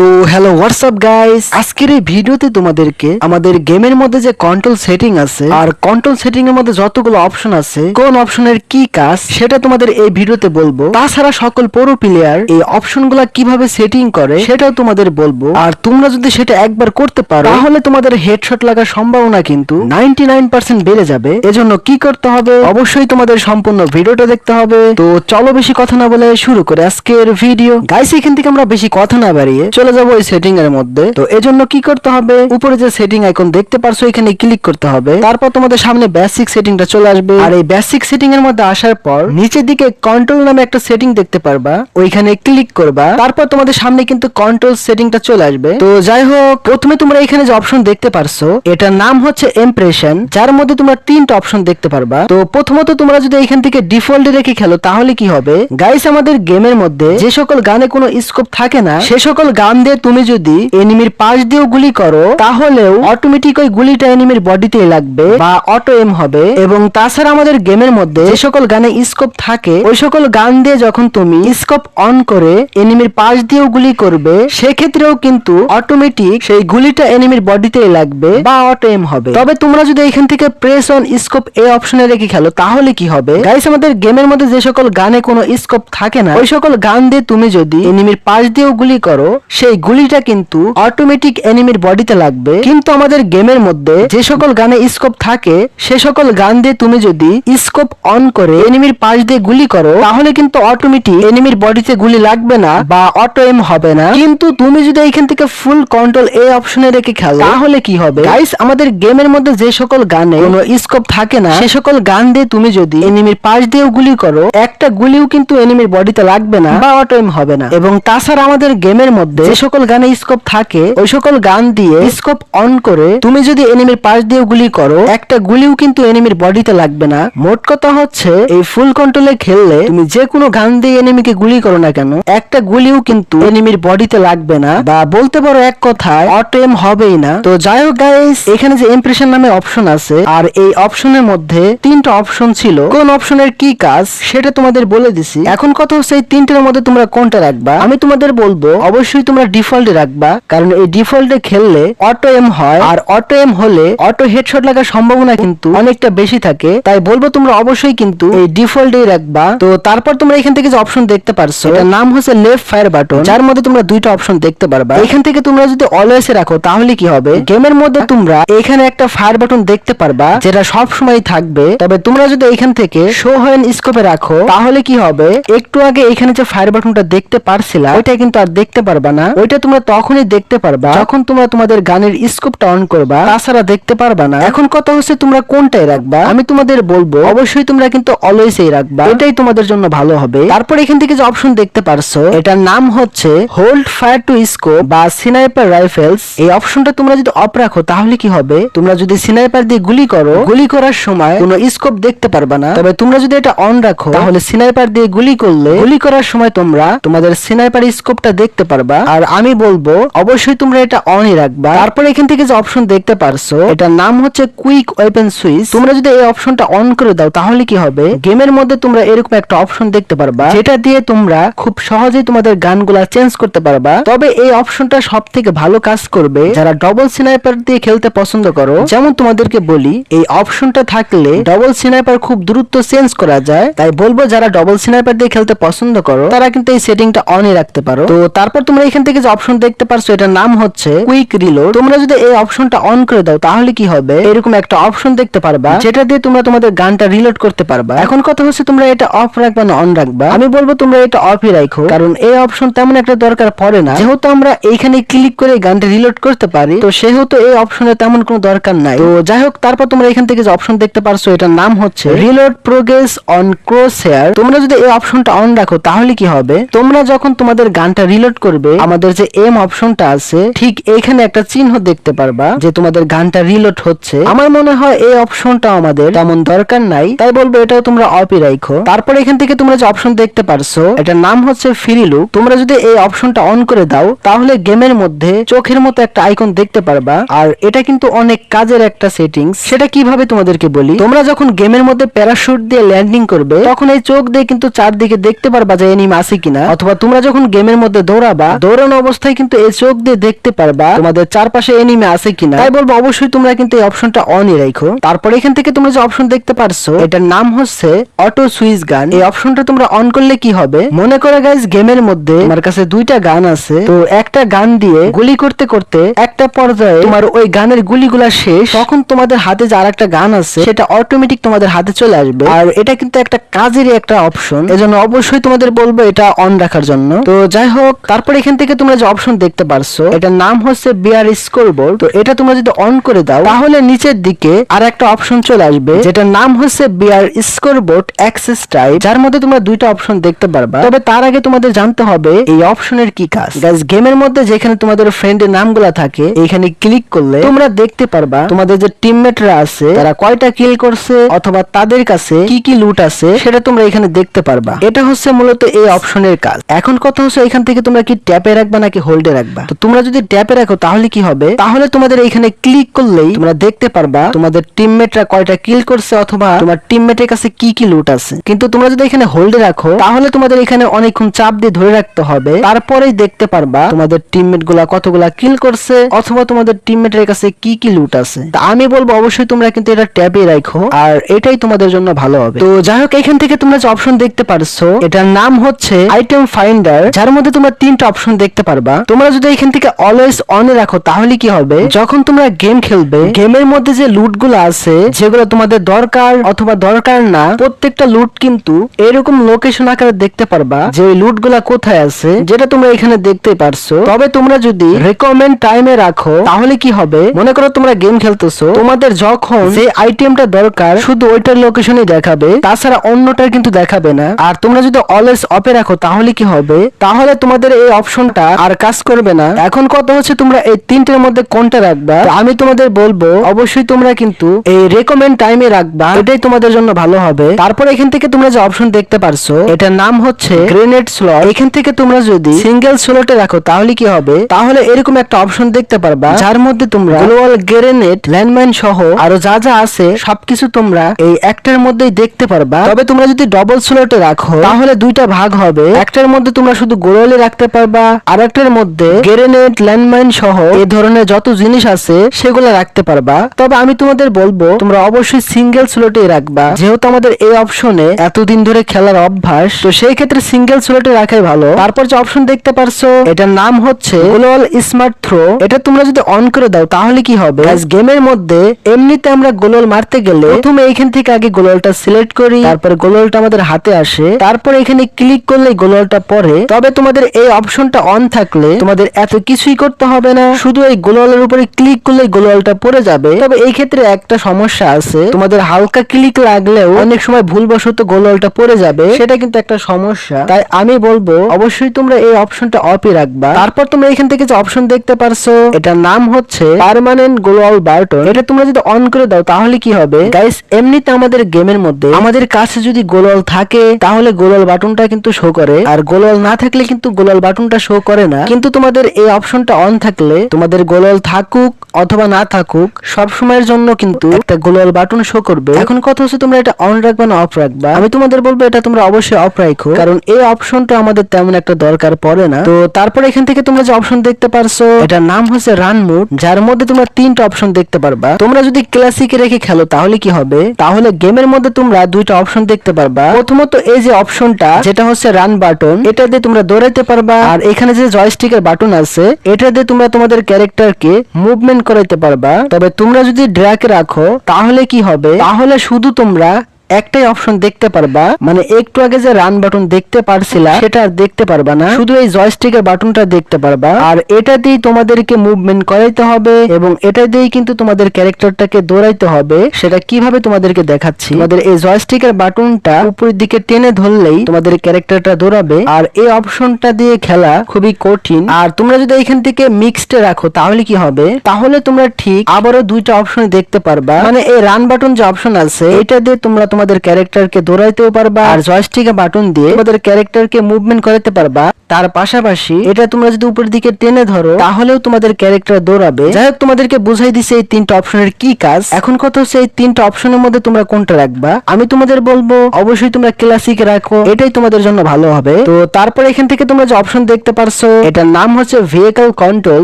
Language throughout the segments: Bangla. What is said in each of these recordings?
tú হ্যালো হোয়াটসঅ্যাপ গাইস আজকের এই ভিডিওতে তোমাদেরকে আমাদের গেমের মধ্যে যে কন্ট্রোল সেটিং আছে আর কন্ট্রোল সেটিং এর মধ্যে যতগুলো অপশন আছে, কোন অপশনের কি কাজ, সেটা তোমাদের এই ভিডিওতে বলব। তাছাড়া সকল প্রো প্লেয়ার এই অপশনগুলো কীভাবে সেটিং করে, সেটাও তোমাদের বলব। আর তোমরা যদি সেটা একবার করতে পারো, তাহলে তোমাদের হেডশট লাগার সম্ভাবনা কিন্তু 99% বেড়ে যাবে। এজন্য কি করতে হবে? অবশ্যই তোমাদের সম্পূর্ণ ভিডিওটা দেখতে হবে। তো চলো বেশি কথা না বলে শুরু করে আজকের ভিডিও গাইস এখান থেকে আমরা বেশি কথা না বাড়িয়ে চলে যাব ওই সেটিং এর মধ্যে। তো এজন্য কি করতে হবে? উপরে যে সেটিং আইকন দেখতে পারছ এখানে ক্লিক করতে হবে। তারপর তোমাদের সামনে বেসিক সেটিংটা চলে আসবে। আর এই বেসিক সেটিং এর মধ্যে আসার পর নিচের দিকে কন্ট্রোল নামে একটা সেটিং দেখতে পারবা। ওইখানে ক্লিক করবা। তারপর তোমাদের সামনে কিন্তু কন্ট্রোল সেটিংটা চলে আসবে। তো যাই হোক, প্রথমে তোমরা এখানে যে অপশন দেখতে পারছ, এটার নাম হচ্ছে ইমপ্রেশন যার মধ্যে তোমরা তিনটা অপশন দেখতে পারবা। তো প্রথমত তোমরা যদি এখান থেকে ডিফল্ট রেখে খেলো, তাহলে কি হবে? গাইস আমাদের গেমের মধ্যে যে সকল গানে কোনো স্কোপ থাকে না, সে সকল গান দিয়ে তুমি যদি এনিমির পাশ দিয়েও গুলি করো, তাহলেও অটোমেটিক ওই গুলিটা এনিমির বডিতেই লাগবে বা অটো এম হবে। এবং তাছাড়া আমাদের গেমের মধ্যে যে সকল গানে স্কোপ থাকে, ওই সকল গান দিয়ে যখন তুমি স্কোপ অন করে এনিমির পাশ দিয়েও গুলি করবে, সেক্ষেত্রেও কিন্তু অটোমেটিক সেই গুলিটা এনিমির বডিতেই লাগবে বা অটো এম হবে। তবে তোমরা যদি এখান থেকে প্রেস অন স্কোপ এই অপশনে রেখে খেলো, তাহলে কি হবে? গাইস আমাদের গেমের মধ্যে যে সকল গানে কোনো স্কোপ থাকে না, ওই সকল গান দিয়ে তুমি যদি এনিমির পাশ দিয়েও গুলি করো, সেই গুলিটা কিন্তু অটোমেটিক এনিমির বডিতে লাগবে। কিন্তু আমাদের গেমের মধ্যে যে সকল গানে স্কোপ থাকে, সে সকল গান দিয়ে তুমি যদি স্কোপ অন করে এনিমির পাশ দিয়ে গুলি করো, তাহলে কিন্তু অটোমেটিক এনিমির বডিতে গুলি লাগবে না বা অটো এম হবে না। কিন্তু তুমি যদি এখান থেকে ফুল কন্ট্রোল এই অপশনে রেখে খেলো, তাহলে কি হবে? গাইস আমাদের গেমের মধ্যে যে সকল গানে কোনো স্কোপ থাকে না, সে সকল গান দিয়ে তুমি যদি এনিমির পাশ দিয়েও গুলি করো, একটা গুলিও কিন্তু এনিমির বডিতে লাগবে না বা অটো এম হবে না। এবং তাছাড়া আমাদের গেমের মধ্যে যে সকল গানে স্কোপ থাকে, ওই সকল গান দিয়ে স্কোপ অন করে তুমি যদি এনিমির পাশ দিয়ে গুলি করো, একটা গুলিও কিন্তু এনিমির বডিতে লাগবে না। মোট কথা হচ্ছে, এই ফুল কন্ট্রোলে খেললে তুমি যে কোনো গান দিয়ে এনিমিকে গুলি করো না কেন, একটা গুলিও কিন্তু এনিমির বডিতে লাগবে না। বা বলতে পারো এক কথায় অটো এম হবেই না। তো যাই হোক গাইস এখানে যে ইমপ্রেশন নামে অপশন আছে, আর এই অপশনের মধ্যে তিনটা অপশন ছিল। কোন অপশনের কি কাজ, সেটা তোমাদের বলে দিছি। এখন কথা হচ্ছে এই তিনটার মধ্যে তোমরা কোনটা রাখবা? আমি তোমাদের বলব, অবশ্যই তোমরা ডিফল্টে রাখবা, কারণ এই ডিফল্টে খেললে অটো এম হয়, আর অটো এম হলে অটো হেডশট লাগার সম্ভাবনা কিন্তু অনেকটা বেশি থাকে। তাই বলব তোমরা অবশ্যই কিন্তু এই ডিফল্টেই রাখবা। তো তারপর তোমরা এখান থেকে যে অপশন দেখতে পারছ, এটার নাম হচ্ছে লেফট ফায়ার বাটন যার মধ্যে তোমরা দুইটা অপশন দেখতে পারবা। এখান থেকে তোমরা যদি অলওয়েজ রাখো, তাহলে কি হবে? গেমের মধ্যে তোমরা এখানে একটা ফায়ার বাটন দেখতে পারবা, যেটা সব সময় থাকবে। তবে তোমরা যদি এখান থেকে শো হয়েন স্কোপে রাখো, তাহলে কি হবে? একটু আগে এখানে যে ফায়ার বাটনটা দেখতে পারছিলা, ওইটা কিন্তু আর দেখতে পারবা না। ওইটা তোমরা তখনই দেখতে পারবা। যখন তোমরা তোমাদের গানের স্কোপটা অন করবা তাছাড়া দেখতে পারবা না। এখন কথা হচ্ছে তোমরা কোনটাই রাখবা? আমি তোমাদের বলব অবশ্যই তোমরা কিন্তু অলওয়েজ এই রাখবা। এটাই তোমাদের জন্য ভালো হবে। তারপর এখান থেকে যে অপশন দেখতে পারছ এটার নাম হচ্ছে হোল্ড ফায়ার টু স্কোপ বা সিনাইপার রাইফেলস এই অপশনটা তোমরা যদি অফ রাখো তাহলে কি হবে? তোমরা যদি সিনাইপার দিয়ে গুলি করো গুলি করার সময় কোনো স্কোপ দেখতে পারবা না। তবে তোমরা যদি এটা অন রাখো তাহলে সিনাইপার দিয়ে গুলি করলে গুলি করার সময় তোমরা তোমাদের সিনাইপার স্কোপটা দেখতে পারবা। আর আমি বলব, অবশ্যই তোমরা এটা অনই রাখবা। তারপর এখান থেকে যে অপশন দেখতে পারছ, এটার নাম হচ্ছে কুইক ওয়েপেন সুইচ তোমরা যদি এই অপশনটা অন করে দাও, তাহলে কি হবে? গেমের মধ্যে তোমরা এরকম একটা অপশন দেখতে পারবা, যেটা দিয়ে তোমরা খুব সহজেই তোমাদের গানগুলা চেঞ্জ করতে পারবা। তবে এই অপশনটা সব থেকে ভালো কাজ করবে, যারা ডবল সিনাইপার দিয়ে খেলতে পছন্দ করো। যেমন তোমাদেরকে বলি, এই অপশনটা থাকলে ডবল সিনাইপার খুব দ্রুত চেঞ্জ করা যায়। তাই বলব, যারা ডবল সিনাইপার দিয়ে খেলতে পছন্দ করো, তারা কিন্তু এই সেটিংটা অনই রাখতে পারো। তো তারপর তোমরা এখান থেকে যে অপশন দেখতে পারছ, এটার নাম হচ্ছে কুইক রিলোড তোমরা যদি এই অপশনটা অন করে দাও, তাহলে কি হবে? এরকম একটা অপশন দেখতে পারবা, যেটা দিয়ে তোমরা তোমাদের গানটা রিলোড করতে পারবা। এখন কথা হচ্ছে, তোমরা এটা অফ রাখবা না অন রাখবা? আমি বলব, তোমরা এটা অফই রাখো, কারণ এই অপশন তেমন একটা দরকার পড়ে না। যেহেতু আমরা এইখানে ক্লিক করে গানটা রিলোড করতে পারি, তো সেহেতু এই অপশনে তেমন কোনো দরকার নাই। তো যাই হোক, তারপর তোমরা এখান থেকে যে অপশন দেখতে পারছ, এটার নাম হচ্ছে reload progress on crosshair তোমরা যদি এই অপশনটা অন রাখো, তাহলে কি হবে? তোমরা যখন তোমাদের গানটা রিলোড করবে, আমাদের যে এম অপশনটা আছে, ঠিক এইখানে একটা চিহ্ন দেখতে পারবা যে তোমাদের গানটা রিলোড হচ্ছে। আমার মনে হয় এই অপশনটা আমাদের তেমন দরকার নাই। তাই বলব এটাও তোমরা অপই রাখো তারপর এখান থেকে তোমরা যে অপশন দেখতে পারছ, এটার নাম হচ্ছে ফ্রি লুক তোমরা যদি এই অপশনটা অন করে দাও, তাহলে গেমের মধ্যে চোখের মতো একটা আইকন দেখতে পারবা। আর এটা কিন্তু অনেক কাজের একটা সেটিংস সেটা কীভাবে তোমাদেরকে বলি? তোমরা যখন গেমের মধ্যে প্যারাশুট দিয়ে ল্যান্ডিং করবে, তখন এই চোখ দিয়ে কিন্তু চারদিকে দেখতে পারবা যে এনিম আছে কিনা। অথবা তোমরা যখন গেমের মধ্যে দৌড়াবা দৌড়ানো অবস্থায় কিন্তু এই চোখ দিয়ে দেখতে পারবা তোমাদের চারপাশে এনিমে আছে কিনা। তাই বলব অবশ্যই তোমরা কিন্তু এই অপশনটা অনই রাখো। তারপর এখান থেকে তোমরা যে অপশন দেখতে পারছ, এটার নাম হচ্ছে অটো সুইচ গান এই অপশনটা তোমরা অন করলে কি হবে? মনে করে গাইজ গেমের মধ্যে আমার কাছে দুইটা গান আছে। তো একটা গান দিয়ে গুলি করতে করতে একটা পর্যায়ে তোমার ওই গানের গুলিগুলা শেষ। তখন তোমাদের হাতে যে আরেকটা গান আছে, সেটা অটোমেটিক তোমাদের হাতে চলে আসবে। আর এটা কিন্তু একটা কাজেরই একটা অপশন এজন্য অবশ্যই তোমাদের বলব এটা অন রাখার জন্য। তো যাই হোক, তারপর এখান থেকে তোমরা যে অপশন দেখতে পারছ, এটার নাম হচ্ছে বিআর স্কোরবোর্ড তো এটা তোমরা যদি অন করে দাও, তাহলে নিচের দিকে আর একটা অপশন চলে আসবে, যেটার নাম হচ্ছে বিআর স্কোরবোর্ড অ্যাক্সেস টাইপ যার মধ্যে তোমরা দুইটা অপশন দেখতে পারবা। তবে তার আগে তোমাদের জানতে হবে, এই অপশনের কি কাজ? গাইস গেমের মধ্যে যেখানে তোমাদের ফ্রেন্ডের নামগুলা থাকে, এখানে ক্লিক করলে তোমরা দেখতে পারবা, তোমাদের যে টিমমেটরা আছে, তারা কয়টা কিল করছে, অথবা তাদের কাছে কি কি লুট আছে, সেটা তোমরা এখানে দেখতে পারবা। এটা হচ্ছে মূলত এই অপশনের কাজ। এখন কথা হচ্ছে, এখান থেকে তোমরা কি ট্যাপে রাখবা নাকি হোল্ডে রাখবা। তো তোমরা যদি ট্যাপে রাখো তাহলে কি হবে? তাহলে তোমাদের এখানে ক্লিক করলেই তোমরা দেখতে পারবা তোমাদের টিমমেটরা কয়টা কিল করছে অথবা তোমার টিমমেটের কাছে কি কি লুট আছে। কিন্তু তোমরা যদি এখানে হোল্ডে রাখো তাহলে তোমাদের এখানে অনেকক্ষণ চাপ দিয়ে ধরে রাখতে হবে। তারপরেই দেখতে পারবা তোমাদের টিমমেটগুলা কতগুলা কিল করছে অথবা তোমাদের টিমমেটের কাছে কি কি লুট আছে। তা আমি বলব অবশ্যই তোমরা কিন্তু এটা ট্যাবে রাখো আর এটাই তোমাদের জন্য ভালো হবে। তো যাই হোক এখান থেকে তোমরা যে অপশন দেখতে পারছ এটার নাম হচ্ছে আইটেম ফাইন্ডার যার মধ্যে তোমরা তিনটা অপশন দেখতে পারবা? তোমরা যদি এখান থেকে অলওয়েজ অনে রাখো, তাহলে কি হবে? যখন তোমরা গেম খেলবে গেমের মধ্যে যে লুটগুলো আছে, যেগুলো তোমাদের দরকার অথবা দরকার না, প্রত্যেকটা লুট কিন্তু এরকম লোকেশন আকারে দেখতে পারবা যে লুটগুলা কোথায় আছে, যেটা তোমরা এখানে দেখতে পারছ। তবে তোমরা যদি রেকমেন্ড টাইমে রাখো, তাহলে কি হবে? মনে করো তোমরা গেম খেলতেছো, তোমাদের যখন যে আইটেমটা দরকার, শুধু ওইটার লোকেশনই দেখাবে, তাছাড়া অন্যটার কিন্তু দেখাবে না। আর তোমরা যদি অলওয়েজ অপে রাখো, তাহলে কি হবে? তাহলে তোমাদের এই অপশনটা আর কাজ করবে না। এখন কথা হচ্ছে তোমরা এই তিনটের মধ্যে কোনটা রাখবা? আমি তোমাদের বলব, অবশ্যই তোমরা কিন্তু এই রেকমেন্ড টাইমে রাখবা এটাই তোমাদের জন্য ভালো হবে। তারপর এখান থেকে তোমরা যে অপশন দেখতে পারছ, এটার নাম হচ্ছে গ্রেনেড স্লট এখান থেকে তোমরা যদি সিঙ্গেল স্লটে রাখো, তাহলে কি হবে? তাহলে এরকম একটা অপশন দেখতে পারবা, যার মধ্যে তোমরা গ্লোবাল গ্রেনেড ল্যান্ডমাইন সহ আরও যা যা আছে, সবকিছু তোমরা এই একটার মধ্যেই দেখতে পারবা। তবে তোমরা যদি ডবল স্লটে রাখো, তাহলে দুইটা ভাগ হবে। একটার মধ্যে তোমরা শুধু গোলওয়ালে রাখতে পারবা আর একটার মধ্যে গ্রেনেড ল্যান্ডমাইন সহ এই ধরনের যত জিনিস আছে সেগুলো রাখতে পারবা। তবে আমি তোমাদের বলব, তোমরা অবশ্যই সিঙ্গেল স্লটে রাখবা। যেহেতু আমাদের এই অপশনে এতদিন ধরে খেলার অভ্যাস, তো সেই ক্ষেত্রে সিঙ্গেল স্লটে রাখাই ভালো। তারপর যে অপশন দেখতে পারছ, এটার নাম হচ্ছে গ্লোবাল স্মার্ট থ্রো এটা তোমরা যদি অন করে দাও, তাহলে কি হবে? গেমের মধ্যে এমনিতে আমরা গোলল মারতে গেলে প্রথমে এইখান থেকে আগে গোললটা সিলেক্ট করি, তারপরে গোললটা আমাদের হাতে আসে। তারপর এখানে ক্লিক করলে গোললটা পরে তবে তোমাদের এই অপশনটা অন থাকলে তোমাদের এত কিছুই করতে হবে না। শুধু এই গোলওয়ালের উপরে ক্লিক করলে গোলওয়ালটা পড়ে যাবে। তবে এই ক্ষেত্রে একটা সমস্যা আছে। তোমাদের হালকা ক্লিক লাগলেও অনেক সময় ভুলবশত গোলওয়ালটা পড়ে যাবে। সেটা কিন্তু একটা সমস্যা। তাই আমি বলব, অবশ্যই তোমরা এই অপশনটা অফই রাখবা। তারপর তোমরা এখান থেকে যে অপশন দেখতে পারছ, এটার নাম হচ্ছে পার্মানেন্ট গোলওয়াল বাটন এটা তোমরা যদি অন করে দাও, তাহলে কি হবে? গাইস এমনিতে আমাদের গেমের মধ্যে আমাদের কাছে যদি গোলওয়াল থাকে, তাহলে গোলওয়াল বাটনটা কিন্তু শো করে। আর গোলওয়াল না থাকলে কিন্তু গোলওয়াল বাটনটা শো করে না, কিন্তু তোমাদের এই অপশনটা অন থাকলে তোমাদের গোলওয়াল থাকুক অথবা না থাকুক, সব সময়ের জন্য কিন্তু একটা গোলওয়াল বাটন শো করবে। এখন কথা হচ্ছে তোমরা এটা অন রাখবা না অফ রাখবা। আমি তোমাদের বলব এটা তোমরা অবশ্যই অফ রাখো, কারণ এই অপশনটা আমাদের তেমন একটা দরকার পড়ে না। তো তারপর এখান থেকে তোমরা যে অপশন দেখতে পারছ, এটার নাম হচ্ছে রান মোড যার মধ্যে তোমরা তিনটা অপশন দেখতে পারবা। তোমরা যদি ক্লাসিকে রেখে খেলো, তাহলে কি হবে? তাহলে গেমের মধ্যে তোমরা দুইটা অপশন দেখতে পারবা। প্রথমত এই যে অপশনটা যেটা হচ্ছে রান বাটন এটা দিয়ে তোমরা দৌড়াইতে পারবা। আর এখানে যে জয়স্টিকের বাটন আছে, এটা দিয়ে তোমরা তোমাদের ক্যারেক্টারকে মুভমেন্ট করাইতে পারবা। তবে তোমরা যদি ড্র্যাগ রাখো, তাহলে কি হবে? তাহলে শুধু তোমরা একটাই অপশন দেখতে পারবা মানে একটু আগে যে রান বাটন দেখতে পারছিলা, সেটা আর দেখতে পারবা না। শুধু এই জয়স্টিকের বাটনটা দেখতে পারবা। আর এটা দিয়ে তোমাদেরকে মুভমেন্ট করাইতে হবে এবং এটা দিয়েই কিন্তু তোমাদের ক্যারেক্টারটাকে দৌড়াইতে হবে। সেটা কীভাবে তোমাদেরকে দেখাচ্ছি? তোমাদের এই জয়স্টিকের বাটনটা উপরের দিকে টেনে ধরলেই তোমাদের ক্যারেক্টারটা দৌড়াবে। আর এই অপশনটা দিয়ে খেলা খুবই কঠিন। আর তোমরা যদি এখান থেকে মিক্সড রাখো, তাহলে কি হবে? তাহলে তোমরা ঠিক আবারও দুইটা অপশন দেখতে পারবা। মানে এই রান বাটন যে অপশন আছে, এটা দিয়ে তোমরা তোমাদের ক্যারেক্টারকে দৌড়াইতেও পারবা। আর জয়স্টিকে বাটন দিয়ে তোমাদের ক্যারেক্টারকে মুভমেন্ট করাতে পারবা। তার পাশাপাশি এটা তোমরা যদি উপরের দিকে টেনে ধরো, তাহলেও তোমাদের ক্যারেক্টার দৌড়াবে। যাই হোক, তোমাদেরকে বুঝাই দিছে এই তিনটা অপশনের কি কাজ। এখন কথা হচ্ছে এই তিনটা অপশনের মধ্যে তোমরা কোনটা রাখবা? আমি তোমাদের বলব, অবশ্যই তোমরা ক্লাসিক রাখো। এটাই তোমাদের জন্য ভালো হবে। তো তারপরে এখান থেকে তোমরা যে অপশন দেখতে পারছ, এটার নাম হচ্ছে ভেহিকল কন্ট্রোল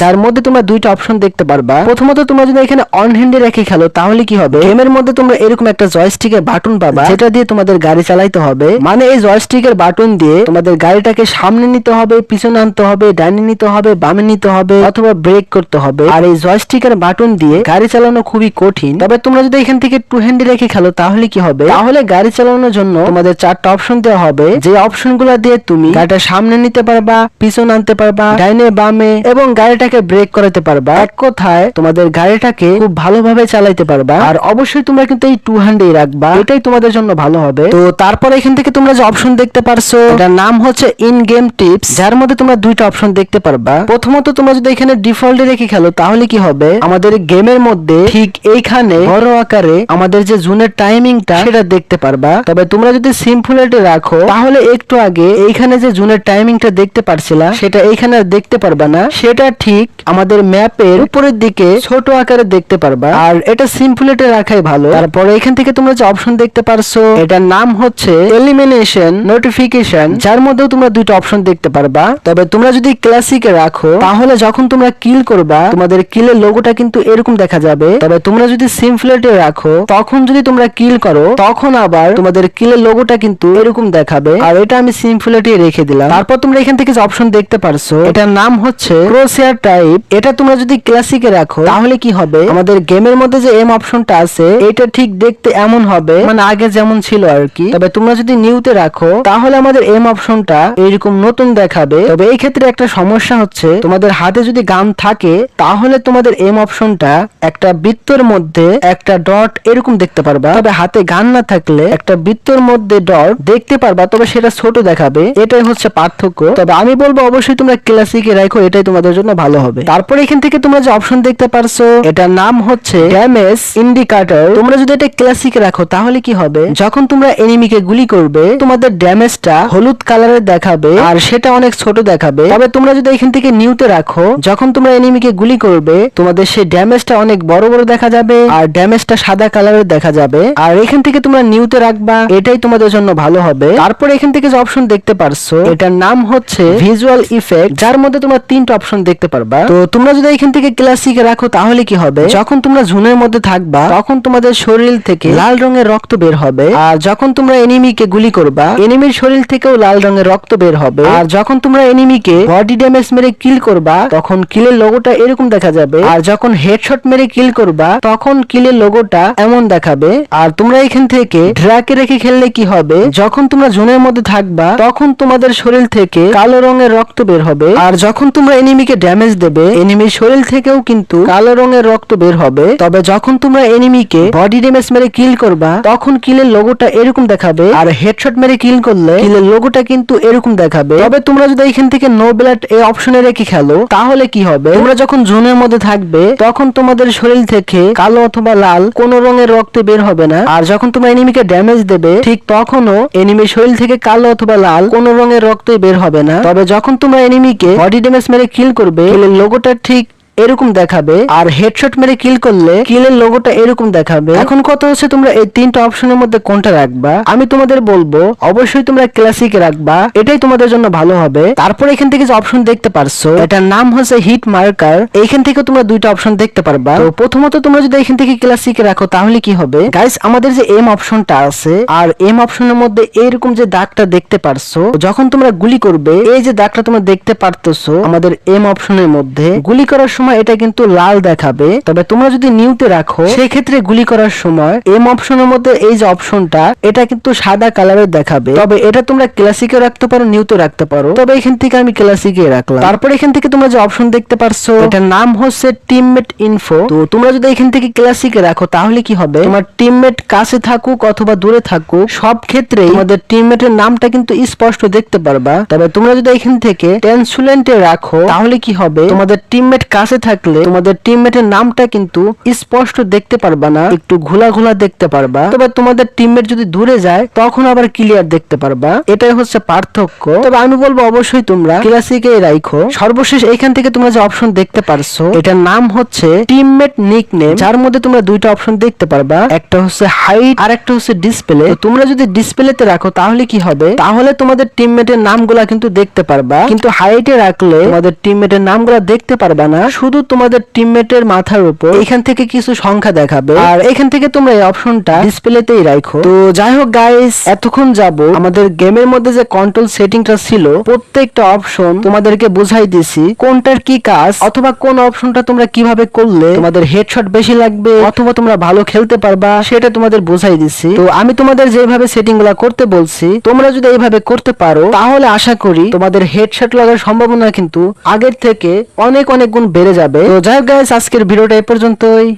যার মধ্যে তোমরা দুইটা অপশন দেখতে পারবা। প্রথমত তোমরা যদি এখানে অন হ্যান্ডে রেখে খেলো, তাহলে কি হবে? গেমের মধ্যে তোমরা এরকম একটা জয়স্টিকের বাটন পাবা যেটা দিয়ে তোমাদের গাড়ি চালাইতে হবে মানে এই জয়স্টিকের বাটন দিয়ে তোমাদের গাড়িটাকে সামনে নিতে হবে, পিছনে আনতে হবে ডাইনে নিতে হবে, বামে নিতে হবে, অথবা ব্রেক করতে হবে। আর এই জয়স্টিকের বাটন দিয়ে গাড়ি চালানো খুবই কঠিন। তবে তোমরা যদি এখান থেকে টু হ্যান্ডে রেখে খেলো, তাহলে কি হবে? তাহলে গাড়ি চালানোর জন্য তোমাদের চারটা অপশন দেওয়া হবে। যে অপশনগুলা দিয়ে তুমি গাড়িটা সামনে নিতে পারবা, পিছনে আনতে পারবা ডাইনে বামে এবং গাড়িটাকে ব্রেক করাতে পারবা। এক কথায় তোমাদের গাড়িটাকে খুব ভালোভাবে চালাইতে পারবা। আর অবশ্যই তোমরা কিন্তু এই টু হ্যান্ডেই রাখবা এটাই তোমাদের জন্য ভালো হবে। তো তারপর এখান থেকে তোমরা যে অপশন দেখতে পারছ, এটার নাম হচ্ছে ইন গেম টিপস যার মধ্যে তোমরা দুইটা অপশন দেখতে পারবা। প্রথমত তোমরা যদি এখানে ডিফল্টে রেখে খেলো, তাহলে কি হবে? আমাদের গেমের মধ্যে ঠিক এইখানে বড় আকারে আমাদের যে জুনের টাইমিংটা সেটা দেখতে পারবা। তবে তোমরা যদি সিম্পলেটে রাখো, তাহলে একটু আগে এইখানে যে জুনের টাইমিংটা দেখতে পারছিলা, সেটা এইখানে দেখতে পারবা না। সেটা ঠিক আমাদের ম্যাপের উপরের দিকে ছোট আকারে দেখতে পারবা। আর এটা সিম্পলেটে রাখাই ভালো। তারপরে এখান থেকে তোমরা যে অপশন দেখতে পারছ? এটার নাম হচ্ছে এলিমিনেশন নোটিফিকেশন যার মধ্যেও তোমরা দুইটা অপশন দেখতে পারবা। তবে তোমরা যদি ক্লাসিকে রাখো, তাহলে যখন তোমরা কিল করবা, তোমাদের কিলের লোগোটা কিন্তু এরকম দেখা যাবে। তবে তোমরা যদি সিমফ্লেটে রাখো, তখন যদি তোমরা কিল করো, তখন আবার তোমাদের কিলের লোগোটা কিন্তু এরকম দেখাবে। আর এটা আমি সিমফ্লেটে রেখে দিলাম। তারপর তোমরা এখান থেকে যে অপশন দেখতে পারছ, এটার নাম হচ্ছে ক্রোসিয়ার টাইপ এটা তোমরা যদি ক্লাসিকে রাখো, তাহলে কি হবে? আমাদের গেমের মধ্যে যে এম অপশনটা আছে এটা ঠিক দেখতে এমন হবে। মানে আগে যেমন ছিল আর কি। তবে তোমরা যদি নিউতে রাখো, তাহলে আমাদের এম অপশনটা এরকম নতুন দেখাবে। তবে এই ক্ষেত্রে একটা সমস্যা হচ্ছে, তোমাদের হাতে যদি গান থাকে, তাহলে তোমাদের এম অপশনটা একটা বৃত্তর মধ্যে একটা ডট এরকম দেখতে পারবা। তবে হাতে গান না থাকলে একটা বৃত্তর মধ্যে ডট দেখতে পারবা, তবে সেটা ছোট দেখাবে। এটাই হচ্ছে পার্থক্য। তবে আমি বলব অবশ্যই তোমরা ক্লাসিকে রাখো, এটাই তোমাদের জন্য ভালো হবে। তারপরে এখান থেকে তোমরা যে অপশন দেখতে পারছ, এটার নাম হচ্ছে ড্যামেজ ইন্ডিকেটর তোমরা যদি এটা ক্লাসিকে রাখো, তাহলে কি হবে? যখন তোমরা এনিমিকে গুলি করবে, তোমাদের ড্যামেজটা হলুদ কালারের দেখাবে আর সেটা অনেক ছোট দেখাবে। তবে তোমরা যদি এখান থেকে নিউতে রাখো, যখন তোমরা এনিমিকে গুলি করবে, তোমাদের সেই ড্যামেজটা অনেক বড় বড় দেখা যাবে আর ড্যামেজটা সাদা কালারের দেখা যাবে। আর এখান থেকে তোমরা নিউতে রাখবা, এটাই তোমাদের জন্য ভালো হবে। তারপর এখান থেকে যে অপশন দেখতে পারছ, এটার নাম হচ্ছে ভিজুয়াল ইফেক্ট যার মধ্যে তোমরা তিনটা অপশন দেখতে পারবা। তো তোমরা যদি এখান থেকে ক্লাসিকে রাখো, তাহলে কি হবে? যখন তোমরা ঝুনের মধ্যে থাকবা, তখন তোমাদের শরীর থেকে লাল রঙের রক্ত বের হবে। আর যখন তোমরা এনিমিকে গুলি করবা, এনিমির শরীর থেকেও লাল রঙের রক্ত বের হবে। আর যখন তোমরা এনিমিকে বডি ড্যামেজ মেরে কিল করবা, তখন কিলের লোগোটা এরকম দেখা যাবে। আর যখন হেডশট মেরে কিল করবা, তখন কিলের লোগোটা এমন দেখাবে। আর তোমরা এখান থেকে ড্রাকে রেখে খেললে কি হবে? যখন তোমরা জোনের মধ্যে থাকবা, তখন তোমাদের শরীর থেকে কালো রঙের রক্ত বের হবে। আর যখন তোমরা এনিমিকে ড্যামেজ দেবে, এনিমির শরীর থেকেও কিন্তু কালো রঙের রক্ত বের হবে। তবে যখন তোমরা এনিমিকে বডি ড্যামেজ মেরে কিল করবা, তখন কিলের লোগোটা এরকম দেখাবে আর হেডশট মেরে কিল করলে কিলের লোগোটা কিন্তু এরকম দেখাবে। তবে তোমরা যদি এখান থেকে নো ব্লাড এই অপশনে রেখে খেলো, তাহলে কি হবে? তোমরা যখন জোনের মধ্যে থাকবে, তখন তোমাদের শরীর থেকে কালো অথবা লাল কোন রঙের রক্ত বের হবে না। আর যখন তোমরা এনিমিকে ড্যামেজ দেবে, ঠিক তখনও এনিমির শরীর থেকে কালো অথবা লাল কোন রঙের রক্তই বের হবে না। তবে যখন তোমরা এনিমিকে বডি ড্যামেজ মেরে কিল করবে লোগোটা ঠিক এরকম দেখাবে, আর হেডশট মেরে কিল করলে কিলের লোগোটা এরকম দেখাবে। এখন কথা হচ্ছে তোমরা এই তিনটা অপশনের মধ্যে কোনটা রাখবা? আমি তোমাদের বলব, অবশ্যই তোমরা ক্লাসিকে রাখবা, এটাই তোমাদের জন্য ভালো হবে। তারপর এখান থেকে যে অপশন দেখতে পারছ, এটার নাম হচ্ছে হিট মার্কার এইখান থেকে তোমরা দুইটা অপশন দেখতে পারবা। তো প্রথমত তোমরা যদি এখান থেকে ক্লাসিক রাখো, তাহলে কি হবে? গাইস আমাদের যে এম অপশনটা আছে, আর এম অপশনের মধ্যে এরকম যে দাগটা দেখতে পারছ, যখন তোমরা গুলি করবে, এই যে দাগটা তোমরা দেখতে পারতেছো, আমাদের এম অপশনের মধ্যে, গুলি করার সময় এটা কিন্তু লাল দেখাবে। তবে তোমরা যদি নিউতে রাখো সেই ক্ষেত্রে গুলি করার সময় এম অপশনের মধ্যে এই যে অপশনটা, এটা কিন্তু সাদা কালারের দেখাবে। তবে এটা তোমরা ক্লাসিকে রাখতে পারো নিউতে রাখতে পারো। তবে এখান থেকে আমি ক্লাসিকে রাখলাম। তারপর এখান থেকে তোমরা যে অপশন দেখতে পারছ, এটার নাম হচ্ছে টিমমেট ইনফো। তো তোমরা যদি এখান থেকে ক্লাসিকে রাখো, তাহলে কি হবে? তোমার টিমমেট কাছে থাকুক অথবা দূরে থাকুক, সব ক্ষেত্রে তোমাদের টিমমেটের নামটা কিন্তু স্পষ্ট দেখতে পারবা। তবে তোমরা যদি এখান থেকে টেনসুলেন্টে রাখো, তাহলে কি হবে? তোমাদের টিমমেট কাছে কাছে থাকলে তোমাদের টিমমেটের নামটা কিন্তু স্পষ্ট দেখতে পারবা না, একটু ঘোলা ঘোলা দেখতে পারবা। তবে তোমাদের টিমমেট যদি দূরে যায়, তখন আবার ক্লিয়ার দেখতে পারবা। এটাই হচ্ছে পার্থক্য। তবে আমি বলব অবশ্যই তোমরা ক্লাসিকে রাখো সর্বশেষ এইখান থেকে তোমরা যে অপশন দেখতে পারছ, এটার নাম হচ্ছে টিমমেট নিক নেম যার মধ্যে তোমরা দুইটা অপশন দেখতে পারবা। একটা হচ্ছে হাইট আর একটা হচ্ছে ডিসপ্লে তোমরা যদি ডিসপ্লেতে রাখো, তাহলে কি হবে? তাহলে তোমাদের টিমমেটের নামগুলা কিন্তু দেখতে পারবা। কিন্তু হাইটে রাখলে তোমাদের টিমমেটের নামগুলা দেখতে পারবা না। শুধু তোমাদের টিমমেটের মাথার উপর এখান থেকে কিছু সংখ্যা দেখাবে। আর এখান থেকে তোমরা এই অপশনটা ডিসপ্লেতেই রাখো তো যাই হোক গাইস এতক্ষণ যাব আমাদের গেমের মধ্যে যে কন্ট্রোল সেটিংটা ছিল, প্রত্যেকটা অপশন তোমাদেরকে বুঝাই দিছি, কোনটার কি কাজ অথবা কোন অপশনটা তোমরা কীভাবে করলে তোমাদের হেডশট বেশি লাগবে অথবা তোমরা ভালো খেলতে পারবা, সেটা তোমাদের বুঝাই দিছি। তো আমি তোমাদের যেভাবে সেটিংগুলা করতে বলছি, তোমরা যদি এইভাবে করতে পারো, তাহলে আশা করি তোমাদের হেডশট লাগার সম্ভাবনা কিন্তু আগের থেকে অনেক অনেক গুণ বেড়ে যাবে। তো যাই হোক গাইস আজকের ভিডিওটা এই পর্যন্তই।